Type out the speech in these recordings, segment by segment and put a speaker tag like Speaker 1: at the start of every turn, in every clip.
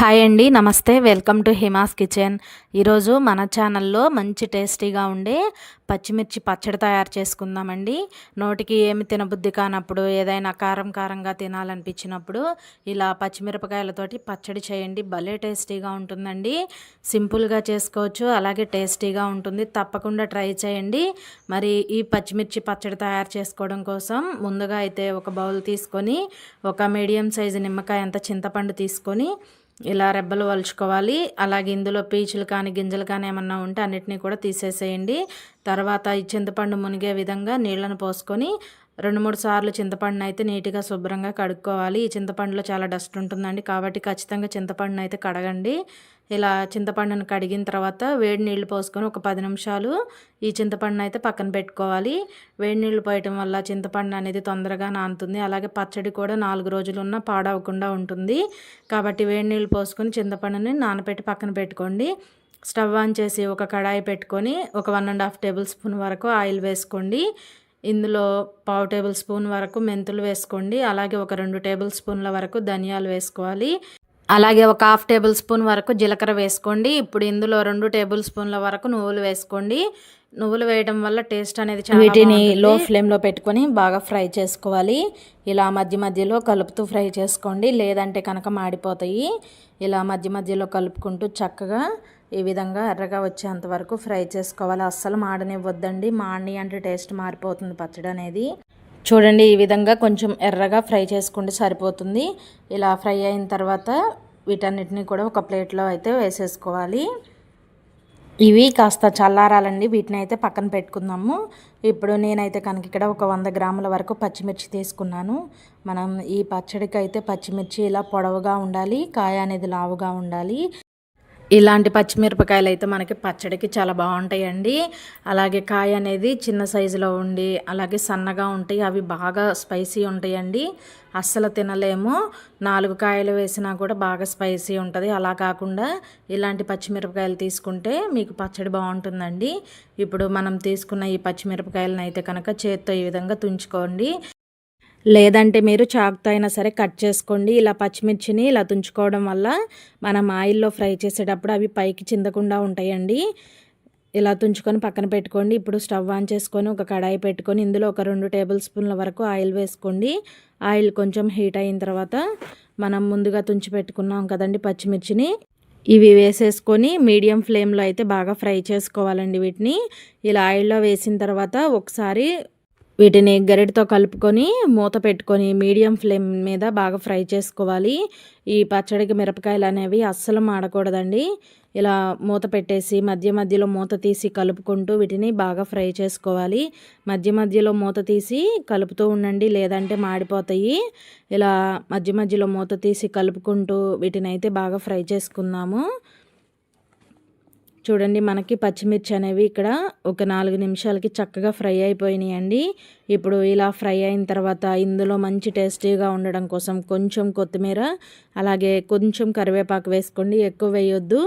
Speaker 1: Hi అండి నమస్తే. Welcome to Hima's kitchen. ఈరోజు మన ఛానల్లో మంచి టేస్టీగా ఉండే పచ్చిమిర్చి పచ్చడి తయారు చేసుకుందామండి. నోటికి ఏమి తినబుద్ధి కానప్పుడు ఏదైనా కారం కారంగా తినాలనిపించినప్పుడు ఇలా పచ్చిమిరపకాయలతోటి పచ్చడి చేయండి. భలే టేస్టీగా ఉంటుందండి. సింపుల్గా చేసుకోవచ్చు అలాగే టేస్టీగా ఉంటుంది. తప్పకుండా ట్రై చేయండి. మరి ఈ పచ్చిమిర్చి పచ్చడి తయారు చేసుకోవడం కోసం ముందుగా అయితే ఒక బౌల్ తీసుకొని ఒక మీడియం సైజు నిమ్మకాయ అంత చింతపండు తీసుకొని ఇలా రెబ్బలు వలుచుకోవాలి. అలాగే ఇందులో పీచులు కానీ గింజలు కానీ ఏమన్నా ఉంటే అన్నిటినీ కూడా తీసేసేయండి. తర్వాత ఈ చింతపండు మునిగే విధంగా నీళ్ళను పోసుకొని రెండు మూడు సార్లు చింతపండును అయితే నీట్గా శుభ్రంగా కడుక్కోవాలి. ఈ చింతపండులో చాలా డస్ట్ ఉంటుందండి కాబట్టి ఖచ్చితంగా చింతపండును అయితే కడగండి. ఇలా చింతపండును కడిగిన తర్వాత వేడి నీళ్ళు పోసుకొని ఒక పది నిమిషాలు ఈ చింతపండును అయితే పక్కన పెట్టుకోవాలి. వేడి నీళ్ళు పోయటం వల్ల చింతపండు అనేది తొందరగా నానుతుంది. అలాగే పచ్చడి కూడా నాలుగు రోజులు ఉన్న పాడవకుండా ఉంటుంది. కాబట్టి వేడి నీళ్ళు పోసుకొని చింతపండుని నానబెట్టి పక్కన పెట్టుకోండి. స్టవ్ ఆన్ చేసి ఒక కడాయి పెట్టుకొని ఒక one and half table spoon వరకు ఆయిల్ వేసుకోండి. ఇందులో పావు టేబుల్ స్పూన్ వరకు మెంతులు వేసుకోండి. అలాగే ఒక రెండు టేబుల్ స్పూన్ల వరకు ధనియాలు వేసుకోవాలి. అలాగే ఒక హాఫ్ టేబుల్ స్పూన్ వరకు జీలకర్ర వేసుకోండి. ఇప్పుడు ఇందులో రెండు టేబుల్ స్పూన్ల వరకు నువ్వులు వేసుకోండి. నువ్వులు వేయడం వల్ల టేస్ట్ అనేది చాలా వీటిని లో ఫ్లేమ్లో పెట్టుకొని బాగా ఫ్రై చేసుకోవాలి. ఇలా మధ్య మధ్యలో కలుపుతూ ఫ్రై చేసుకోండి. లేదంటే కనుక మాడిపోతాయి. ఇలా మధ్య మధ్యలో కలుపుకుంటూ చక్కగా ఈ విధంగా ఎర్రగా వచ్చేంత వరకు ఫ్రై చేసుకోవాలి. అస్సలు మాడనివ్వద్దండి. మాడి అంటే టేస్ట్ మారిపోతుంది పచ్చడి అనేది. చూడండి ఈ విధంగా కొంచెం ఎర్రగా ఫ్రై చేసుకుంటే సరిపోతుంది. ఇలా ఫ్రై అయిన తర్వాత వీటన్నిటిని కూడా ఒక ప్లేట్లో అయితే వేసేసుకోవాలి. ఇవి కాస్త చల్లారాలండి. వీటిని అయితే పక్కన పెట్టుకుందాము. ఇప్పుడు నేనైతే కనుక ఇక్కడ ఒక వంద గ్రాముల వరకు పచ్చిమిర్చి తీసుకున్నాను. మనం ఈ పచ్చడికి అయితే పచ్చిమిర్చి ఇలా పొడవుగా ఉండాలి కాయ అనేది లావుగా ఉండాలి. ఇలాంటి పచ్చిమిరపకాయలు అయితే మనకి పచ్చడికి చాలా బాగుంటాయండి. అలాగే కాయ అనేది చిన్న సైజులో ఉండి అలాగే సన్నగా ఉంటాయి అవి బాగా స్పైసీ ఉంటాయండి. అస్సలు తినలేము. నాలుగు కాయలు వేసినా కూడా బాగా స్పైసీ ఉంటుంది. అలా కాకుండా ఇలాంటి పచ్చిమిరపకాయలు తీసుకుంటే మీకు పచ్చడి బాగుంటుందండి. ఇప్పుడు మనం తీసుకున్న ఈ పచ్చిమిరపకాయలను అయితే కనుక చేత్తో ఈ విధంగా తుంచుకోండి. లేదంటే మీరు చాకుతో అయినా సరే కట్ చేసుకోండి. ఇలా పచ్చిమిర్చిని ఇలా తుంచుకోవడం వల్ల మనం ఆయిల్లో ఫ్రై చేసేటప్పుడు అవి పైకి చిందకుండా ఉంటాయండి. ఇలా తుంచుకొని పక్కన పెట్టుకోండి. ఇప్పుడు స్టవ్ ఆన్ చేసుకొని ఒక కడాయి పెట్టుకొని ఇందులో ఒక రెండు టేబుల్ స్పూన్ల వరకు ఆయిల్ వేసుకోండి. ఆయిల్ కొంచెం హీట్ అయిన తర్వాత మనం ముందుగా తుంచి పెట్టుకున్నాం కదండి పచ్చిమిర్చిని. ఇవి వేసేసుకొని మీడియం ఫ్లేమ్లో అయితే బాగా ఫ్రై చేసుకోవాలండి వీటిని. ఇలా ఆయిల్లో వేసిన తర్వాత ఒకసారి వీటిని గరిటతో కలుపుకొని మూత పెట్టుకొని మీడియం ఫ్లేమ్ మీద బాగా ఫ్రై చేసుకోవాలి. ఈ పచ్చడికి మిరపకాయలు అనేవి అస్సలు మాడకూడదండి. ఇలా మూత పెట్టేసి మధ్య మధ్యలో మూత తీసి కలుపుకుంటూ వీటిని బాగా ఫ్రై చేసుకోవాలి. మధ్య మధ్యలో మూత తీసి కలుపుతూ ఉండండి లేదంటే మాడిపోతాయి. ఇలా మధ్య మధ్యలో మూత తీసి కలుపుకుంటూ వీటిని అయితే బాగా ఫ్రై చేసుకుందాము. చూడండి మనకి పచ్చిమిర్చి అనేవి ఇక్కడ ఒక నాలుగు నిమిషాలకి చక్కగా ఫ్రై అయిపోయినాయి అండి ఇప్పుడు ఇలా ఫ్రై అయిన తర్వాత ఇందులో మంచి టేస్టీగా ఉండడం కోసం కొంచెం కొత్తిమీర అలాగే కొంచెం కరివేపాకు వేసుకోండి. ఎక్కువ వేయొద్దు.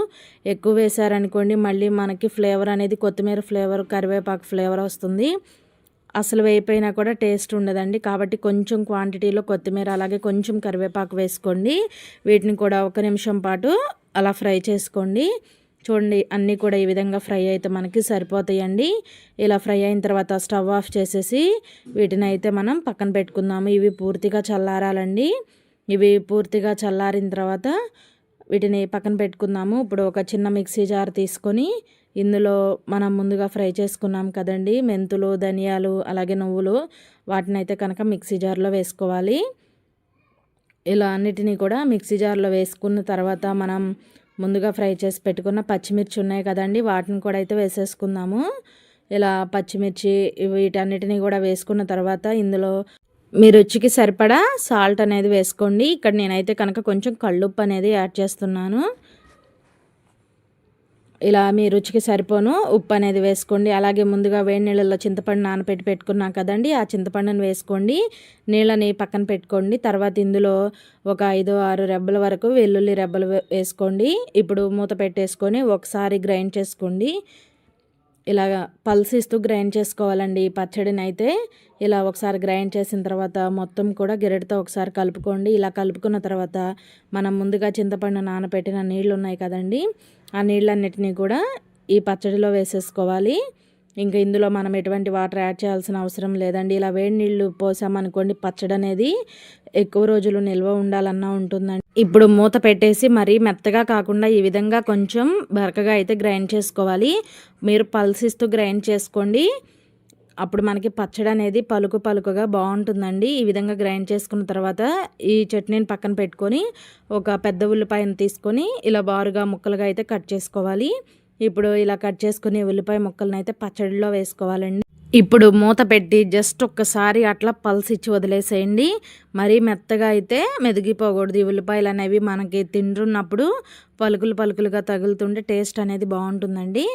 Speaker 1: ఎక్కువ వేసారనుకోండి మళ్ళీ మనకి ఫ్లేవర్ అనేది కొత్తిమీర ఫ్లేవర్ కరివేపాకు ఫ్లేవర్ వస్తుంది. అసలు వేయిపోయినా కూడా టేస్ట్ ఉండదండి. కాబట్టి కొంచెం క్వాంటిటీలో కొత్తిమీర అలాగే కొంచెం కరివేపాకు వేసుకోండి. వీటిని కూడా ఒక నిమిషం పాటు అలా ఫ్రై చేసుకోండి. చూడండి అన్నీ కూడా ఈ విధంగా ఫ్రై అయితే మనకి సరిపోతాయండి. ఇలా ఫ్రై అయిన తర్వాత స్టవ్ ఆఫ్ చేసేసి వీటిని అయితే మనం పక్కన పెట్టుకుందాము. ఇవి పూర్తిగా చల్లారాలండి. ఇవి పూర్తిగా చల్లారిన తర్వాత వీటిని పక్కన పెట్టుకుందాము. ఇప్పుడు ఒక చిన్న మిక్సీ జార్ తీసుకొని ఇందులో మనం ముందుగా ఫ్రై చేసుకున్నాం కదండి. మెంతులు ధనియాలు అలాగే నువ్వులు వాటిని అయితే కనుక మిక్సీ జార్లో వేసుకోవాలి. ఇలా అన్నిటినీ కూడా మిక్సీ జార్లో వేసుకున్న తర్వాత మనం ముందుగా ఫ్రై చేసి పెట్టుకున్న పచ్చిమిర్చి ఉన్నాయి కదండి వాటిని కూడా అయితే వేసేసుకుందాము. ఇలా పచ్చిమిర్చి వీటన్నిటిని కూడా వేసుకున్న తర్వాత ఇందులో మీ రుచికి సరిపడా సాల్ట్ అనేది వేసుకోండి. ఇక్కడ నేనైతే కనుక కొంచెం కళ్ళుప్పు అనేది యాడ్ చేస్తున్నాను. ఇలా మీ రుచికి సరిపోను. ఉప్పు అనేది వేసుకోండి. అలాగే ముందుగా వేడి నీళ్ళల్లో చింతపండు నానపెట్టి పెట్టుకున్నాం కదండి. ఆ చింతపండును వేసుకోండి. నీళ్ళని పక్కన పెట్టుకోండి. తర్వాత ఇందులో ఒక ఐదు ఆరు రెబ్బల వరకు వెల్లుల్లి రెబ్బలు వేసుకోండి. ఇప్పుడు మూత పెట్టేసుకొని ఒకసారి గ్రైండ్ చేసుకోండి. ఇలా పల్స్ ఇస్తూ గ్రైండ్ చేసుకోవాలండి. ఈ పచ్చడిని అయితే ఇలా ఒకసారి గ్రైండ్ చేసిన తర్వాత మొత్తం కూడా గిరెడితో ఒకసారి కలుపుకోండి. ఇలా కలుపుకున్న తర్వాత మనం ముందుగా చింతపండు నానబెట్టిన నీళ్ళు ఉన్నాయి కదండి. ఆ నీళ్ళన్నిటినీ కూడా ఈ పచ్చడిలో వేసేసుకోవాలి. ఇంకా ఇందులో మనం ఎటువంటి వాటర్ యాడ్ చేయాల్సిన అవసరం లేదండి. ఇలా వేడి నీళ్ళు పోసామనుకోండి పచ్చడి అనేది ఎక్కువ రోజులు నిల్వ ఉండాలన్నా ఉంటుందండి. ఇప్పుడు మూత పెట్టేసి మరీ మెత్తగా కాకుండా ఈ విధంగా కొంచెం బరకగా అయితే గ్రైండ్ చేసుకోవాలి. మీరు పల్సిస్తూ గ్రైండ్ చేసుకోండి. అప్పుడు మనకి పచ్చడి అనేది పలుకు పలుకుగా బాగుంటుందండి. ఈ విధంగా గ్రైండ్ చేసుకున్న తర్వాత ఈ చట్నీని పక్కన పెట్టుకొని ఒక పెద్ద ఉల్లిపాయను తీసుకొని ఇలా బారుగా ముక్కలుగా అయితే కట్ చేసుకోవాలి. ఇప్పుడు ఇలా కట్ చేసుకుని ఉల్లిపాయ ముక్కలను అయితే పచ్చడిలో వేసుకోవాలండి. ఇప్పుడు మూత పెట్టి జస్ట్ ఒక్కసారి అట్లా పల్స్ ఇచ్చి వదిలేసేయండి. మరీ మెత్తగా అయితే మెదిగిపోకూడదు. ఈ ఉల్లిపాయలు అనేవి మనకి తింటున్నప్పుడు పలుకులు పలుకులుగా తగులుతుంటే టేస్ట్ అనేది బాగుంటుందండి.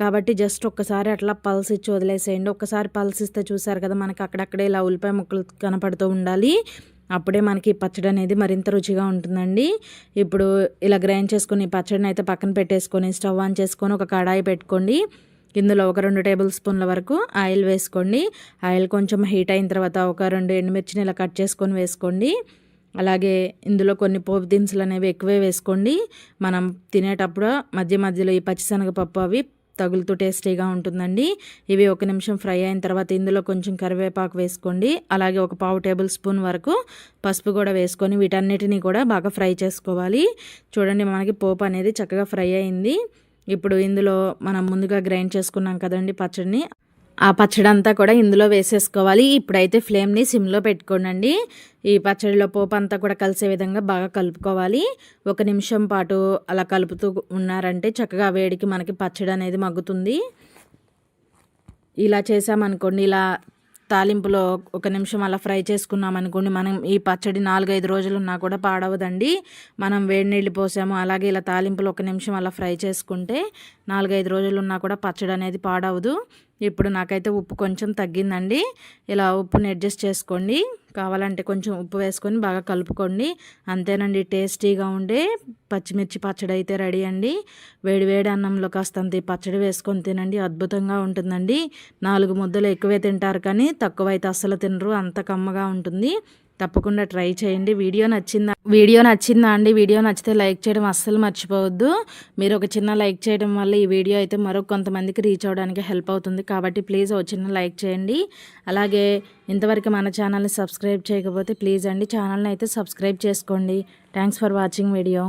Speaker 1: కాబట్టి జస్ట్ ఒక్కసారి అట్లా పల్స్ ఇచ్చి వదిలేసేయండి. ఒక్కసారి పల్స్ ఇస్తే చూసారు కదా మనకి అక్కడక్కడే ఇలా ఉల్లిపాయ ముక్కలు కనపడుతూ ఉండాలి. అప్పుడే మనకి పచ్చడి అనేది మరింత రుచిగా ఉంటుందండి. ఇప్పుడు ఇలా గ్రైండ్ చేసుకుని పచ్చడిని అయితే పక్కన పెట్టేసుకొని స్టవ్ ఆన్ చేసుకొని ఒక కడాయి పెట్టుకోండి. ఇందులో ఒక రెండు టేబుల్ స్పూన్ల వరకు ఆయిల్ వేసుకోండి. ఆయిల్ కొంచెం హీట్ అయిన తర్వాత ఒక రెండు ఎండుమిర్చిని ఇలా కట్ చేసుకొని వేసుకోండి. అలాగే ఇందులో కొన్ని పోపు దినుసులు అనేవి ఎక్కువే వేసుకోండి. మనం తినేటప్పుడు మధ్య మధ్యలో ఈ పచ్చిశనగపప్పు అవి తగులుతూ టేస్టీగా ఉంటుందండి. ఇవి ఒక నిమిషం ఫ్రై అయిన తర్వాత ఇందులో కొంచెం కరివేపాకు వేసుకోండి. అలాగే ఒక పావు టేబుల్ స్పూన్ వరకు పసుపు కూడా వేసుకొని వీటన్నిటిని కూడా బాగా ఫ్రై చేసుకోవాలి. చూడండి మనకి పోపు అనేది చక్కగా ఫ్రై అయింది. ఇప్పుడు ఇందులో మనం ముందుగా గ్రైండ్ చేసుకున్నాం కదండి పచ్చడిని. ఆ పచ్చడి అంతా కూడా ఇందులో వేసేసుకోవాలి. ఇప్పుడైతే ఫ్లేమ్ని సిమ్లో పెట్టుకోనండి. ఈ పచ్చడిలో పోపు అంతా కూడా కలిసే విధంగా బాగా కలుపుకోవాలి. ఒక నిమిషం పాటు అలా కలుపుతూ ఉన్నారంటే చక్కగా వేడికి మనకి పచ్చడి అనేది మగ్గుతుంది. ఇలా చేసామనుకోండి ఇలా తాలింపులో ఒక నిమిషం అలా ఫ్రై చేసుకున్నాం అనుకోండి మనం ఈ పచ్చడి నాలుగైదు రోజులు ఉన్నా కూడా పాడవదండి. మనం వేడి నీళ్ళు పోసాము అలాగే ఇలా తాలింపులో ఒక నిమిషం అలా ఫ్రై చేసుకుంటే నాలుగైదు రోజులు ఉన్నా కూడా పచ్చడి అనేది పాడవదు. ఇప్పుడు నాకైతే ఉప్పు కొంచెం తగ్గిందండి. ఇలా ఉప్పుని అడ్జస్ట్ చేసుకోండి. కావాలంటే కొంచెం ఉప్పు వేసుకొని బాగా కలుపుకోండి. అంతేనండి టేస్టీగా ఉండే పచ్చిమిర్చి పచ్చడి అయితే రెడీ అండి. వేడి వేడి అన్నంలో కాస్తంత పచ్చడి వేసుకొని తినండి అద్భుతంగా ఉంటుందండి. నాలుగు ముద్దలు ఎక్కువే తింటారు కానీ తక్కువ అయితే అస్సలు తినరు అంత కమ్మగా ఉంటుంది. తప్పకుండా ట్రై చేయండి. వీడియో నచ్చిందా? వీడియో నచ్చిందా అండి? వీడియో నచ్చితే లైక్ చేయడం అస్సలు మర్చిపోవద్దు. మీరు ఒక చిన్న లైక్ చేయడం వల్ల ఈ వీడియో అయితే మరో కొంతమందికి రీచ్ అవ్వడానికి హెల్ప్ అవుతుంది. కాబట్టి ప్లీజ్ ఒక చిన్న లైక్ చేయండి. అలాగే ఇంతవరకు మన ఛానల్ని సబ్స్క్రైబ్ చేయకపోతే ప్లీజ్ అండి. ఛానల్ని అయితే సబ్స్క్రైబ్ చేసుకోండి. Thanks for watching video.